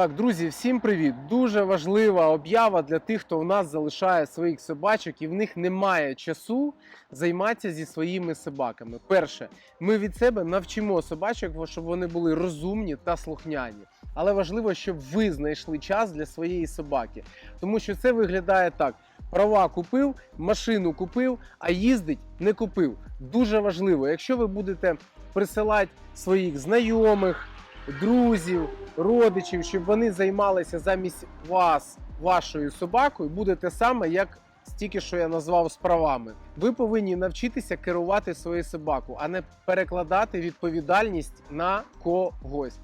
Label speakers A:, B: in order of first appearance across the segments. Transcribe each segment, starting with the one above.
A: Так, друзі, всім привіт! Дуже важлива об'ява для тих, хто у нас залишає своїх собачок і в них немає часу займатися зі своїми собаками. Перше, ми від себе навчимо собачок, щоб вони були розумні та слухняні. Але важливо, щоб ви знайшли час для своєї собаки, тому що це виглядає так: права купив, машину купив, а їздить не купив. Дуже важливо, якщо ви будете присилати своїх знайомих, друзів, родичів, щоб вони займалися замість вас вашою собакою, буде те саме, як тільки що я назвав справами. Ви повинні навчитися керувати своєю собакою, а не перекладати відповідальність на когось.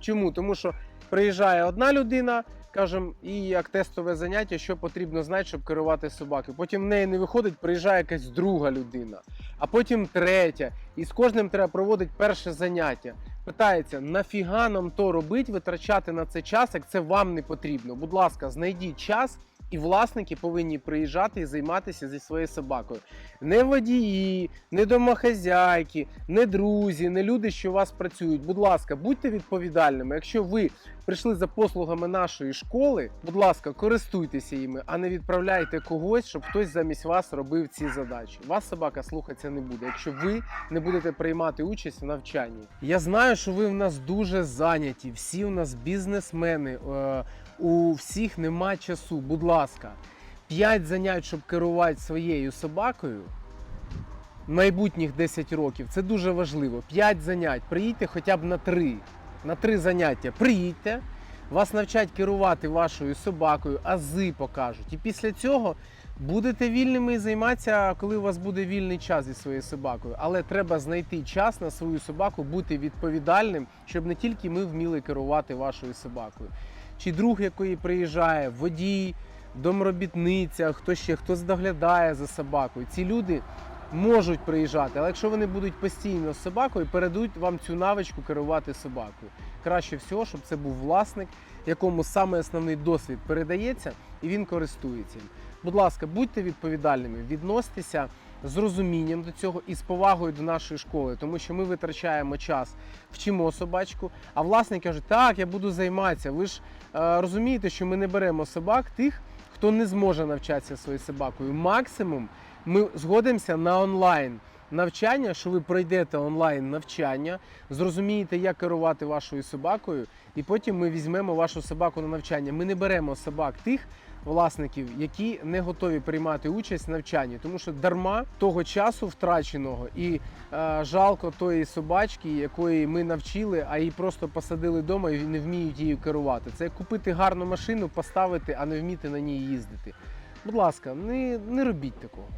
A: Чому? Тому що приїжджає одна людина, кажемо, і як тестове заняття, що потрібно знати, щоб керувати собакою. Потім в неї не виходить, приїжджає якась друга людина, а потім третя. І з кожним треба проводити перше заняття. Питається, нафіга нам то робить, витрачати на це час, як це вам не потрібно. Будь ласка, знайдіть час. І власники повинні приїжджати і займатися зі своєю собакою. Не водії, не домохазяйки, не друзі, не люди, що у вас працюють. Будь ласка, будьте відповідальними. Якщо ви прийшли за послугами нашої школи, будь ласка, користуйтеся їми, а не відправляйте когось, щоб хтось замість вас робив ці задачі. Вас собака слухатися не буде, якщо ви не будете приймати участь в навчанні. Я знаю, що ви в нас дуже зайняті. Всі у нас бізнесмени. У всіх нема часу. Будь ласка, 5 занять, щоб керувати своєю собакою. Майбутніх 10 років це дуже важливо. 5 занять. Приїдьте хоча б на 3. На 3 заняття. Приїдьте, вас навчать керувати вашою собакою, ази покажуть. І після цього будете вільними і займатися, коли у вас буде вільний час зі своєю собакою. Але треба знайти час на свою собаку, бути відповідальним, щоб не тільки ми вміли керувати вашою собакою. Чи друг, який приїжджає, водій, домробітниця, хто ще хтось доглядає за собакою. Ці люди можуть приїжджати, але якщо вони будуть постійно з собакою, передадуть вам цю навичку керувати собакою. Краще всього, щоб це був власник, якому саме основний досвід передається, і він користується. Будь ласка, будьте відповідальними, відносьтеся з розумінням до цього і з повагою до нашої школи, тому що ми витрачаємо час, вчимо собачку. А власник каже, так, я буду займатися. Ви ж е, розумієте, що ми не беремо собак тих, хто не зможе навчатися своєю собакою. Максимум ми згодимося на онлайн навчання, що ви пройдете онлайн навчання, зрозумієте, як керувати вашою собакою, і потім ми візьмемо вашу собаку на навчання. Ми не беремо собак тих власників, які не готові приймати участь в навчанні, тому що дарма того часу втраченого і е, жалко тої собачки, якої ми навчили, а її просто посадили вдома і не вміють її керувати. Це купити гарну машину, поставити, а не вміти на ній їздити. Будь ласка, не, не робіть такого.